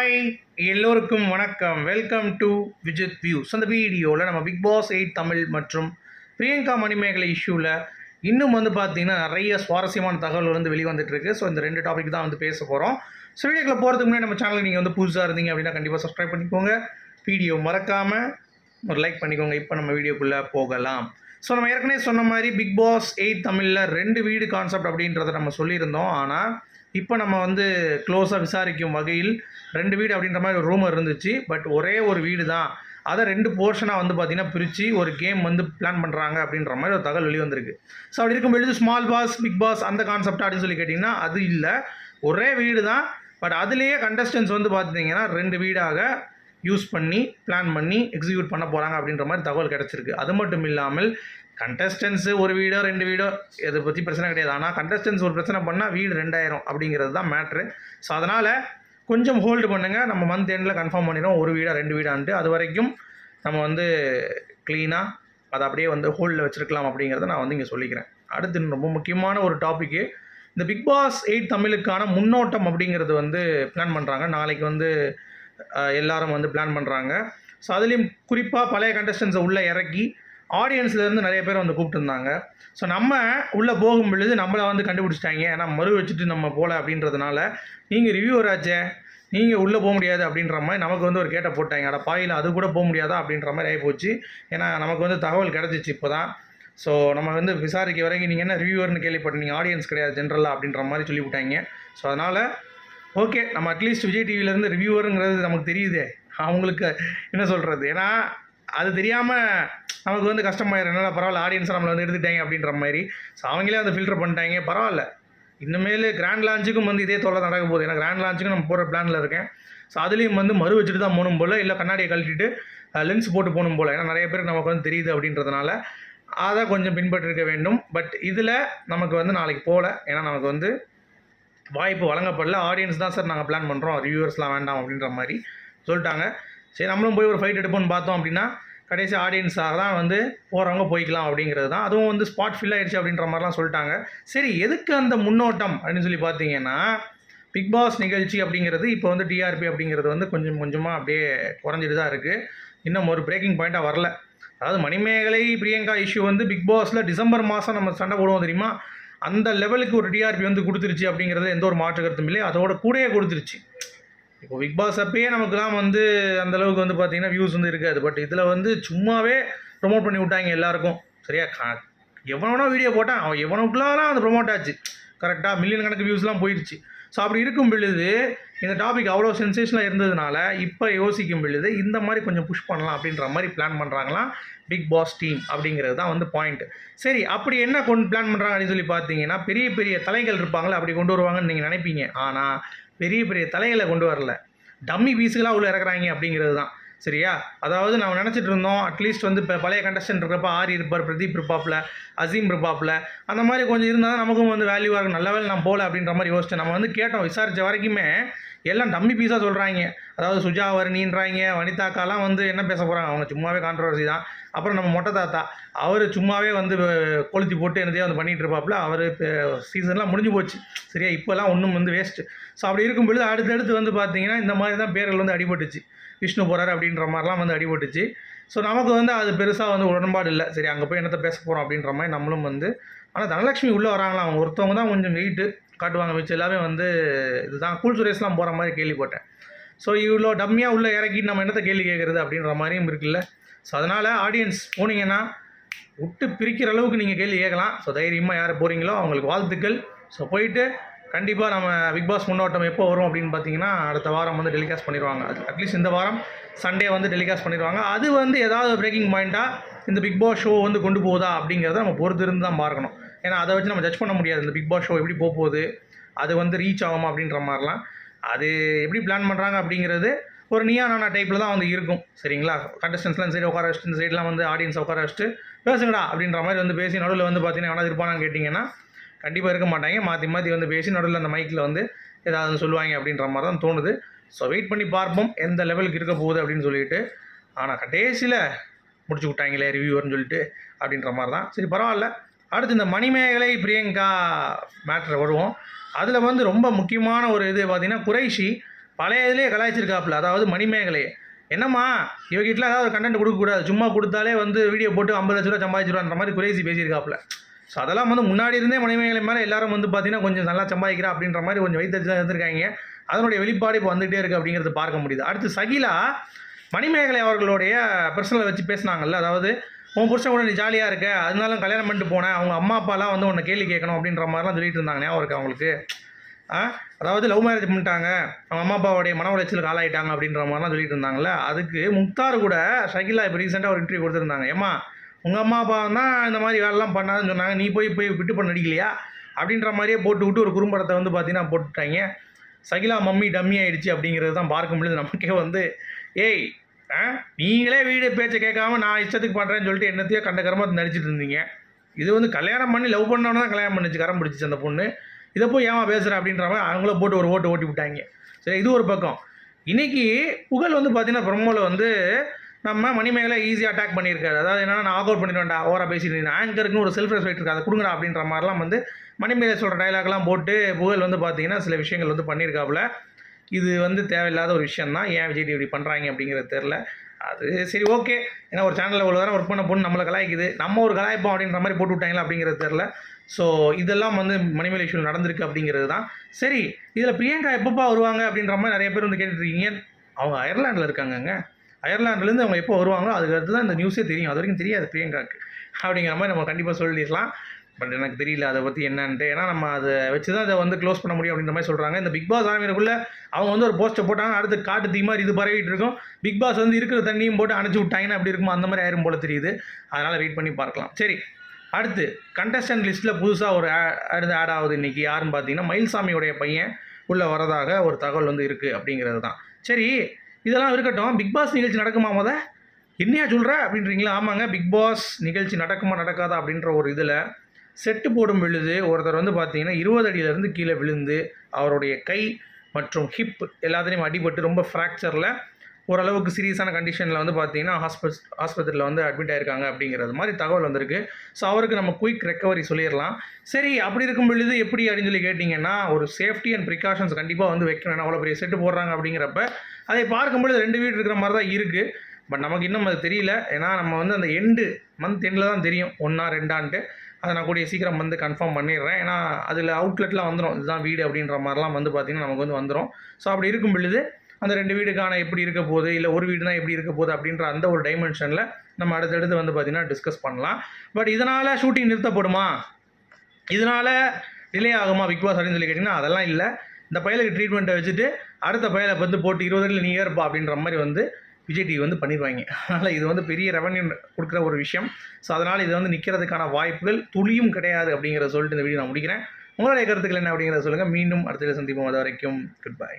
Hi எல்லோருக்கும் வணக்கம். Welcome to Vijith views அந்த வீடியோவில் நம்ம பிக் பாஸ் எயிட் தமிழ் மற்றும் பிரியங்கா மணிமேகலை இஷ்யூவில் இன்னும் வந்து பார்த்தீங்கன்னா நிறைய சுவாரஸ்யமான தகவல் வந்து வெளிவந்துட்டுருக்கு. ஸோ இந்த ரெண்டு டாபிக் தான் வந்து பேச போகிறோம் ஸோ வீடியோக்கில் போகிறதுக்கு முன்னாடி நம்ம சேனல் நீங்கள் வந்து புதுசாக இருந்தீங்க அப்படின்னா கண்டிப்பாக சப்ஸ்கிரைப் பண்ணிக்கோங்க. வீடியோ மறக்காமல் ஒரு லைக் பண்ணிக்கோங்க. இப்போ நம்ம வீடியோக்குள்ளே போகலாம். ஸோ நம்ம ஏற்கனவே சொன்ன மாதிரி பிக் பாஸ் எயிட் தமிழில் ரெண்டு வீடு கான்செப்ட் அப்படின்றத நம்ம சொல்லியிருந்தோம். ஆனால் இப்போ நம்ம வந்து க்ளோஸாக விசாரிக்கும் வகையில் ரெண்டு வீடு அப்படின்ற மாதிரி ஒரு ரூமர் இருந்துச்சு. பட் ஒரே ஒரு வீடு தான். அதை ரெண்டு போர்ஷனாக வந்து பார்த்திங்கன்னா பிரித்து ஒரு கேம் வந்து பிளான் பண்ணுறாங்க அப்படின்ற மாதிரி ஒரு தகவல் வெளிவந்திருக்கு ஸோ அப்படி இருக்கும் பொழுது ஸ்மால் பாஸ் பிக் பாஸ் அந்த கான்செப்ட் அப்படின்னு சொல்லி கேட்டிங்கன்னா அது இல்லை. ஒரே வீடு தான். பட் அதுலேயே கண்டஸ்டன்ஸ் வந்து பார்த்திங்கன்னா ரெண்டு வீடாக யூஸ் பண்ணி பிளான் பண்ணி எக்ஸிக்யூட் பண்ண போகிறாங்க அப்படின்ற மாதிரி தகவல் கிடச்சிருக்கு. அது மட்டும் இல்லாமல் கண்டஸ்டன்ஸு ஒரு வீடோ ரெண்டு வீடோ இதை பற்றி பிரச்சனை கிடையாது. ஆனால் கண்டஸ்டன்ஸ் ஒரு பிரச்சனை பண்ணால் வீடு ரெண்டாயிரம் அப்படிங்கிறது தான் மேட்ரு ஸோ அதனால் கொஞ்சம் ஹோல்டு பண்ணுங்கள் நம்ம மந்த் எண்டில் கன்ஃபார்ம் பண்ணிடுவோம் ஒரு வீடாக ரெண்டு வீடான்ட்டு. அது வரைக்கும் நம்ம வந்து க்ளீனாக அதை அப்படியே வந்து ஹோல்டில் வச்சுருக்கலாம் அப்படிங்கிறத நான் வந்து இங்கே சொல்லிக்கிறேன். அடுத்து ரொம்ப முக்கியமான ஒரு டாப்பிக்கு இந்த பிக் பாஸ் எயிட் தமிழுக்கான முன்னோட்டம் அப்படிங்கிறது வந்து பிளான் பண்ணுறாங்க நாளைக்கு வந்து எல்லாரும் வந்து பிளான் பண்ணுறாங்க ஸோ அதுலேயும் குறிப்பாக பழைய கண்டஸ்டன்ஸை உள்ளே இறக்கி ஆடியன்ஸ்லேருந்து நிறைய பேர் வந்து கூப்பிட்டுருந்தாங்க. ஸோ நம்ம உள்ளே போகும் பொழுது நம்மளை வந்து கண்டுபிடிச்சிட்டாங்க. ஏன்னா மறு வச்சுட்டு நம்ம போகல அப்படின்றதுனால நீங்கள் ரிவ்யூவர் ஆச்சே நீங்கள் உள்ளே போக முடியாது அப்படின்ற மாதிரி நமக்கு வந்து ஒரு கேட்ட போட்டாங்க. அட பாயில் அது கூட போக முடியாதா அப்படின்ற மாதிரி ஆகிப்போச்சு ஏன்னா நமக்கு வந்து தகவல் கிடச்சிச்சு இப்போ தான் ஸோ நம்ம வந்து விசாரிக்க வரைக்கும் நீங்கள் என்ன ரிவ்யூவர்னு கேள்விப்பட்டீங்க ஆடியன்ஸ் கிடையாது ஜென்ரலாக அப்படின்ற மாதிரி சொல்லிவிட்டாங்க. ஸோ அதனால் ஓகே நம்ம அட்லீஸ்ட் விஜய் டிவிலேருந்து ரிவ்யூவருங்கிறது நமக்கு தெரியுதே. அவங்களுக்கு என்ன சொல்கிறது ஏன்னா அது தெரியாமல் நமக்கு வந்து கஷ்டமாயிரும். என்னடா பரவாயில்ல ஆடியன்ஸ் நம்மளை வந்து எடுத்துட்டாங்க அப்படின்ற மாதிரி. ஸோ அவங்களே அதை ஃபில்டர் பண்ணிட்டாங்க. பரவாயில்ல. இனிமேல் கிராண்ட் லான்ச்சுக்கும் வந்து இதே தொல்லை நடக்க போகுது. ஏன்னா கிராண்ட் லான்ச்சுக்கும் நம்ம போகிற பிளானில் இருக்கேன். ஸோ அதுலேயும் வந்து மறு வச்சுட்டு தான் போகணும் போல். இல்லை கண்ணாடியை கழட்டிட்டு லென்ஸ் போட்டு போகணும் போல். ஏன்னா நிறைய பேர் நமக்கு வந்து தெரியுது அப்படின்றதுனால அதை கொஞ்சம் பின்பற்றிருக்க வேண்டும். பட் இதில் நமக்கு வந்து நாளைக்கு போகல. ஏன்னா நமக்கு வந்து வாய்ப்பு வழங்கப்படல. ஆடியன்ஸ் தான் சார் நாங்கள் பிளான் பண்ணுறோம் ரிவ்யூவர்ஸ்லாம் வேண்டாம் அப்படின்ற மாதிரி சொல்லிட்டாங்க. சரி நம்மளும் போய் ஒரு ஃபைட் எடுப்போம்னு பார்த்தோம் அப்படின்னா கடைசி ஆடியன்ஸாக தான் வந்து போகிறவங்க போய்க்கலாம் அப்படிங்கிறது தான். அதுவும் வந்து ஸ்பாட் ஃபில் ஆயிடுச்சு அப்படின்ற மாதிரிலாம் சொல்லிட்டாங்க. சரி எதுக்கு அந்த முன்னோட்டம் அப்படின்னு சொல்லி பார்த்தீங்கன்னா பிக் பாஸ் நிகழ்ச்சி அப்படிங்கிறது இப்போ வந்து டிஆர்பி அப்படிங்கிறது வந்து கொஞ்சம் கொஞ்சமாக அப்படியே குறைஞ்சிட்டு தான் இருக்குது இன்னும் ஒரு பிரேக்கிங் பாயிண்ட்டாக வரல. அதாவது மணிமேகலை பிரியங்கா இஷ்யூ வந்து பிக் பாஸில் டிசம்பர் மாதம் நம்ம சண்டை போடுவோம் தெரியுமா? அந்த லெவலுக்கு ஒரு டிஆர்பி வந்து கொடுத்துருச்சு அப்படிங்கிறது எந்த ஒரு மாற்று கருத்தும் இல்லை. அதோட கூடயே கொடுத்துருச்சு. இப்போ பிக் பாஸ் அப்பயே நமக்குலாம் வந்து அந்த அளவுக்கு வந்து பார்த்தீங்கன்னா வியூஸ் வந்து இருக்காது. பட் இதில் வந்து சும்மாவே ப்ரொமோட் பண்ணி விட்டாங்க எல்லாருக்கும். சரியா? கா- எவனோ வீடியோ போட்டான். அவன் எவனுக்குலாம் அது ப்ரொமோட் ஆச்சு? கரெக்டாக மில்லியன் கணக்கு வியூஸ்லாம் போயிடுச்சு. ஸோ அப்படி இருக்கும் பொழுது இந்த டாபிக் அவ்வளோ சென்சேஷனாக இருந்ததுனால இப்போ யோசிக்கும் பொழுது இந்த மாதிரி கொஞ்சம் புஷ் பண்ணலாம் அப்படின்ற மாதிரி பிளான் பண்ணுறாங்களாம் பிக் பாஸ் டீம் அப்படிங்கிறது தான் வந்து பாயிண்ட் சரி அப்படி என்ன கொண்டு பிளான் பண்ணுறாங்க அப்படின்னு சொல்லி பார்த்தீங்கன்னா பெரிய பெரிய தலைகள் இருப்பாங்களே அப்படி கொண்டு வருவாங்கன்னு நீங்கள் நினைப்பீங்க. ஆனால் பெரிய பெரிய தலைகளை கொண்டு வரல. டம்மி பீஸுகளாக உள்ள இறக்குறாங்க அப்படிங்கிறது தான். சரியா? அதாவது நம்ம நினச்சிட்டு இருந்தோம் அட்லீஸ்ட் வந்து இப்போ பழைய கண்டஸ்டன்ட் இருக்கிறப்ப ஆரி இருப்பார் பிரதீப் இருப்பாப்ல அசீம் இருப்பாப்ல. அந்த மாதிரி கொஞ்சம் இருந்தால் தான் நமக்கும் வந்து வேல்யூவாக இருக்கும். நல்ல வேலை நான் போகல அப்படின்ற மாதிரி யோசிச்சேன். நம்ம வந்து கேட்டோம் விசாரித்த வரைக்குமே எல்லாம் டம்மி பீஸாக சொல்கிறாங்க அதாவது சுஜா வர்ணின்றாங்க வனிதாக்காலாம் வந்து என்ன பேச போகிறாங்க அவங்க சும்மாவே கான்ட்ரவர்சி தான். அப்புறம் நம்ம மொட்டை தாத்தா அவர் சும்மாவே வந்து கொளுத்தி போட்டு என்னதையோ வந்து பண்ணிகிட்டு இருப்பாப்புல அவர் சீசன்லாம் முடிஞ்சு போச்சு. சரியா இப்போல்லாம் ஒன்றும் வந்து வேஸ்ட்டு ஸோ அப்படி இருக்கும் பொழுது அடுத்தடுத்து வந்து பார்த்தீங்கன்னா இந்த மாதிரி தான் பேர்கள் வந்து அடிபட்டுச்சு. விஷ்ணு போகிறார் அப்படின்ற மாதிரிலாம் வந்து அடிபட்டுச்சு. ஸோ நமக்கு வந்து அது பெருசாக வந்து உடன்பாடு இல்லை. சரி அங்கே போய் என்னத்தை பேச போகிறோம் அப்படின்ற மாதிரி நம்மளும் வந்து ஆனால் தனலட்சுமி உள்ளே வராங்களா அவங்க ஒருத்தவங்க தான் கொஞ்சம் வெயிட்டு காட்டுவாங்க மிச்சம். எல்லாமே வந்து இதுதான். கூல் சுரேஷ்லாம் போகிற மாதிரி கேள்விப்பட்டேன். ஸோ இவ்வளோ டம்மியாக உள்ளே இறக்கி நம்ம என்னத்தை கேள்வி கேட்குறது அப்படின்ற மாதிரியும் இருக்குல்ல. ஸோ அதனால் ஆடியன்ஸ் போனீங்கன்னா விட்டு பிரிக்கிற அளவுக்கு நீங்கள் கேள்வி கேட்கலாம். ஸோ தைரியமாக யார் போகிறீங்களோ அவங்களுக்கு வாழ்த்துக்கள். ஸோ போயிட்டு கண்டிப்பாக நம்ம பிக் பாஸ் முன்னோட்டம் எப்போ வரும் அப்படின்னு பார்த்தீங்கன்னா அடுத்த வாரம் வந்து டெலிகாஸ்ட் பண்ணிடுவாங்க. அது அட்லீஸ்ட் இந்த வாரம் சண்டே வந்து டெலிகாஸ்ட் பண்ணிடுவாங்க. அது வந்து ஏதாவது பிரேக்கிங் பாயிண்ட்டாக இந்த பிக் பாஸ் ஷோ வந்து கொண்டு போகுதா அப்படிங்கிறத நம்ம பொறுத்து இருந்து தான் பார்க்கணும். ஏன்னா அதை வச்சு நம்ம ஜட்ஜ் பண்ண முடியாது. இந்த பிக் பாஸ் ஷோ எப்படி போக போகுது அது வந்து ரீச் ஆகுமா அப்படின்ற மாதிரிலாம். அது எப்படி பிளான் பண்ணுறாங்க அப்படிங்கிறது ஒரு நியா நானா டைப்பில் தான் வந்து இருக்கும். சரிங்களா? கண்டஸ்டன்ஸ்லாம் சரி சைடு உட்கார வச்சுட்டு இந்த சைட்லாம் வந்து ஆடியன்ஸ் உட்கார வச்சுட்டு பேசுங்கடா அப்படின்ற மாதிரி வந்து பேசி நடுவில் வந்து பார்த்தீங்கன்னா என்ன இருப்பானான்னு கேட்டிங்கன்னா கண்டிப்பாக இருக்க மாட்டாங்க. மாற்றி மாற்றி வந்து பேசி நடுவில் அந்த மைக்கில் வந்து ஏதாவது சொல்லுவாங்க அப்படின்ற மாதிரி தான் தோணுது. ஸோ வெயிட் பண்ணி பார்ப்போம் எந்த லெவலுக்கு இருக்க போகுது அப்படின்னு சொல்லிட்டு. ஆனால் கடைசியில் முடிச்சு விட்டாங்களே ரிவ்யூவர்னு சொல்லிட்டு அப்படின்ற மாதிரி தான். சரி பரவாயில்ல. அடுத்து இந்த மணிமேகலை பிரியங்கா மேட்ரு வருவோம். அதில் வந்து ரொம்ப முக்கியமான ஒரு இது பார்த்திங்கன்னா குறைஷி பழைய இதுலேயே கலாய்ச்சிருக்காப்புல அதாவது மணிமேகலை. என்னம்மா இவகிட்டலாம் ஏதாவது ஒரு கண்டென்ட் கொடுக்கக்கூடாது. சும்மா கொடுத்தாலே வந்து வீடியோ போட்டு ஐம்பது லட்ச ரூபா சம்பாதிச்சிருவான்ற மாதிரி குறைசி பேசியிருக்காப்புல. ஸோ அதெல்லாம் வந்து முன்னாடி இருந்தே மணிமேகலை மேலே எல்லாரும் வந்து பார்த்தீங்கன்னா கொஞ்சம் நல்லா சம்பாதிக்கிறா அப்படின்ற மாதிரி கொஞ்சம் வைத்தறிச்சு இருந்திருக்காங்க. அதனுடைய வெளிப்பாடு இப்போ வந்துகிட்டே இருக்குது அப்படிங்கிறது பார்க்க முடியுது. அடுத்து சகிலா மணிமேகலை அவர்களுடைய பர்சனலை வச்சு பேசினாங்கல்ல அதாவது உன் புருஷன் கூட நீ ஜாலியாக இருக்க அதனால கல்யாணம் பண்ணிட்டு போனேன் அவங்க அம்மா அப்பாலாம் வந்து உன்னை கேள்வி கேட்கணும் அப்படின்ற மாதிரிலாம் சொல்லிட்டு இருந்தாங்க. ஞாபகம் இருக்கு அவங்களுக்கு அதாவது லவ் மேரேஜ் பண்ணிட்டாங்க. அவங்க அம்மா அப்பாவுடைய மன உளைச்சலுக்கு ஆளாயிட்டாங்க அப்படின்ற மாதிரிலாம் சொல்லிட்டு இருந்தாங்கல்ல. அதுக்கு முக்தார் கூட ஷகிலா இப்போ ரீசெண்டாக ஒரு இன்டர்வியூ கொடுத்துருந்தாங்க. ஏம்மா உங்கள் அம்மா அப்பா தான் இந்த மாதிரி வேலைலாம் பண்ணாதுன்னு சொன்னாங்க. நீ போய் போய் விட்டு பண்ண நடிக்கலையா? அப்படின்ற மாதிரியே போட்டு விட்டு ஒரு குறும்படத்தை வந்து பார்த்தீங்கன்னா போட்டுட்டாங்க. சகிலா மம்மி டம்மி ஆயிடுச்சு அப்படிங்கிறது தான் பார்க்கும் பொழுது நமக்கே வந்து ஏய் ஆ? நீங்களே வீடு பேச்சை கேட்காம நான் இஷ்டத்துக்கு பண்ணுறேன்னு சொல்லிட்டு என்னத்தையோ கண்ட கரமாக நடிச்சிட்டு இருந்தீங்க. இது வந்து கல்யாணம் பண்ணி லவ் பண்ணவன தான் கல்யாணம் பண்ணிச்சு. கரம் பிடிச்சிச்சு அந்த பொண்ணு. இதை போய் ஏமா பேசுகிற அப்படின்ற மாதிரி அவங்கள போட்டு ஒரு ஓட்டு ஓட்டி விட்டாங்க. சரி இது ஒரு பக்கம். இன்றைக்கி புகழ் வந்து பார்த்தீங்கன்னா பிரம்மோவில் வந்து நம்ம மணிமேகலை ஈஸியாக அட்டாக் பண்ணியிருக்காரு. அதாவது என்னன்னா நான் ஆக் அவுட் பண்ணிடுவேன்டா ஓவரா பேசிட்டு ஆங்கருக்குன்னு ஒரு செல்ஃப் ரெஸ்பெக்ட் இருக்குது அதை கொடுங்கடா அப்படின்ற மாதிரிலாம் வந்து மணிமேகலை சொல்கிற டைலாக்லாம் போட்டு புகழ் வந்து பார்த்தீங்கன்னா சில விஷயங்கள் வந்து பண்ணியிருக்காப்புல. இது வந்து தேவையில்லாத ஒரு விஷயம் தான். ஏன் விஜய் இப்படி பண்ணுறாங்க அப்படிங்கிறது தெரில அது சரி ஓகே ஏன்னா ஒரு சேனலில் இவ்வளோ நேரம் ஒர்க் பண்ண பொண்ணு நம்மளை கலாய்க்குது. நம்ம ஒரு கலாய்ப்போம் அப்படின்ற மாதிரி போட்டு விட்டாங்களா அப்படிங்கிறது தெரில ஸோ இதெல்லாம் வந்து மணிமேலை இஷ்யூ நடந்திருக்கு அப்படிங்கிறது தான் சரி இதில் பிரியங்கா எப்பப்பா வருவாங்க அப்படின்ற மாதிரி நிறைய பேர் வந்து கேட்டுட்ருக்கீங்க. அவங்க அயர்லாண்டில் இருக்காங்கங்க. அயர்லாண்டுலேருந்து அவங்க எப்போ வருவாங்களோ அதுக்கடுத்து தான் இந்த நியூஸே தெரியும். அது வரைக்கும் தெரியாது பிரியங்காக்கு அப்படிங்கிற மாதிரி நம்ம கண்டிப்பாக சொல்லிடலாம். பட் எனக்கு தெரியல அதை பற்றி என்னன்ட்டு. ஏன்னா நம்ம அதை வச்சு தான் அதை வந்து க்ளோஸ் பண்ண முடியும் அப்படின்ற மாதிரி சொல்கிறாங்க இந்த பிக் பாஸ் ஆரம்பிக்கிறக்குள்ளே அவங்க வந்து ஒரு போஸ்ட்டை போட்டாங்க அடுத்து காட்டு தீ மாதிரி இது பரவிட்டு இருக்கும். பிக் பாஸ் வந்து இருக்கிற தண்ணியும் போட்டு அணைச்சி விட்டாங்கன்னா அப்படி இருக்குமோ அந்த மாதிரி ஆயிரும் போல தெரியுது. அதனால் வெயிட் பண்ணி பார்க்கலாம். சரி அடுத்து கண்டஸ்டன்ட் லிஸ்ட்டில் புதுசாக ஒரு ஆ- அடுத்து ஆட் ஆகுது இன்றைக்கி யாருன்னு பார்த்தீங்கன்னா மயில்சாமியுடைய பையன் உள்ளே வரதாக ஒரு தகவல் வந்து இருக்குது அப்படிங்கிறது தான். சரி இதெல்லாம் இருக்கட்டும். பிக் பாஸ் நிகழ்ச்சி நடக்குமா முத? என்னையா சொல்கிற அப்படின்றீங்களா? ஆமாங்க பிக் பாஸ் நிகழ்ச்சி நடக்குமா நடக்காதா அப்படின்ற ஒரு இதில் செட்டு போடும் விழுது ஒருத்தர் வந்து பார்த்தீங்கன்னா இருபது அடியிலேருந்து கீழே விழுந்து அவருடைய கை மற்றும் ஹிப் எல்லாத்துலேயும் அடிபட்டு ரொம்ப ஃப்ராக்சரில் ஓரளவுக்கு சீரியஸான கண்டிஷனில் வந்து பார்த்தீங்கன்னா ஹாஸ்பிட் ஆஸ்பத்திரியில் வந்து அட்மிட் ஆயிருக்காங்க அப்படிங்கிறது மாதிரி தகவல் வந்திருக்கு. ஸோ அவருக்கு நம்ம குயிக் ரெக்கவரி சொல்லிடலாம். சரி அப்படி இருக்கும் பொழுது எப்படி அப்படின்னு சொல்லி கேட்டிங்கன்னா ஒரு சேஃப்டி அண்ட் ப்ரிகாஷன்ஸ் கண்டிப்பாக வந்து வைக்கணும். அவ்வளோ பெரிய செட்டு போடுறாங்க அப்படிங்கிறப்ப அதை பார்க்கும்பொழுது ரெண்டு வீடு இருக்கிற மாதிரி தான் இருக்குது பட் நமக்கு இன்னும் அது தெரியல. ஏன்னா நம்ம வந்து அந்த எண்டு மந்த் எண்டில் தான் தெரியும். ஒன்றா ரெண்டான்ட்டு. அதை நான் கூடிய சீக்கிரம் வந்து கன்ஃபார்ம் பண்ணிடுறேன். ஏன்னா அதில் அவுட்லெட்லாம் வந்துடும் இதுதான் வீடு அப்படின்ற மாதிரிலாம் வந்து பார்த்திங்கன்னா நமக்கு வந்து வந்துடும் ஸோ அப்படி இருக்கும் பொழுது அந்த ரெண்டு வீடுக்கான எப்படி இருக்க போகுது இல்லை ஒரு வீடுனா எப்படி இருக்க போகுது அப்படின்ற அந்த ஒரு டைமென்ஷனில் நம்ம அடுத்தடுத்து வந்து பார்த்திங்கன்னா டிஸ்கஸ் பண்ணலாம். பட் இதனால் ஷூட்டிங் நிறுத்தப்படுமா? இதனால் டிலே ஆகுமா? பிக் பாஸ் அப்படின்னு சொல்லி கேட்டிங்கன்னா அதெல்லாம் இல்லை. இந்த பயலுக்கு ட்ரீட்மெண்ட்டை வச்சுட்டு அடுத்த பயலை வந்து போட்டு இருபது அடியில் நீ ஏற்பா அப்படின்ற மாதிரி வந்து விஜய் டிவி வந்து பண்ணிடுவாங்க அதனால் இது வந்து பெரிய ரெவன்யூ கொடுக்குற ஒரு விஷயம். ஸோ அதனால் இது வந்து நிற்கிறதுக்கான வாய்ப்புகள் துளியும் கிடையாது அப்படிங்கிறத சொல்லிட்டு இந்த வீடியோ நான் முடிக்கிறேன். உங்களுடைய கருத்துக்கள் என்ன அப்படிங்கிறத சொல்லுங்கள் மீண்டும் அடுத்த சந்திப்போம். அது வரைக்கும் குட் பை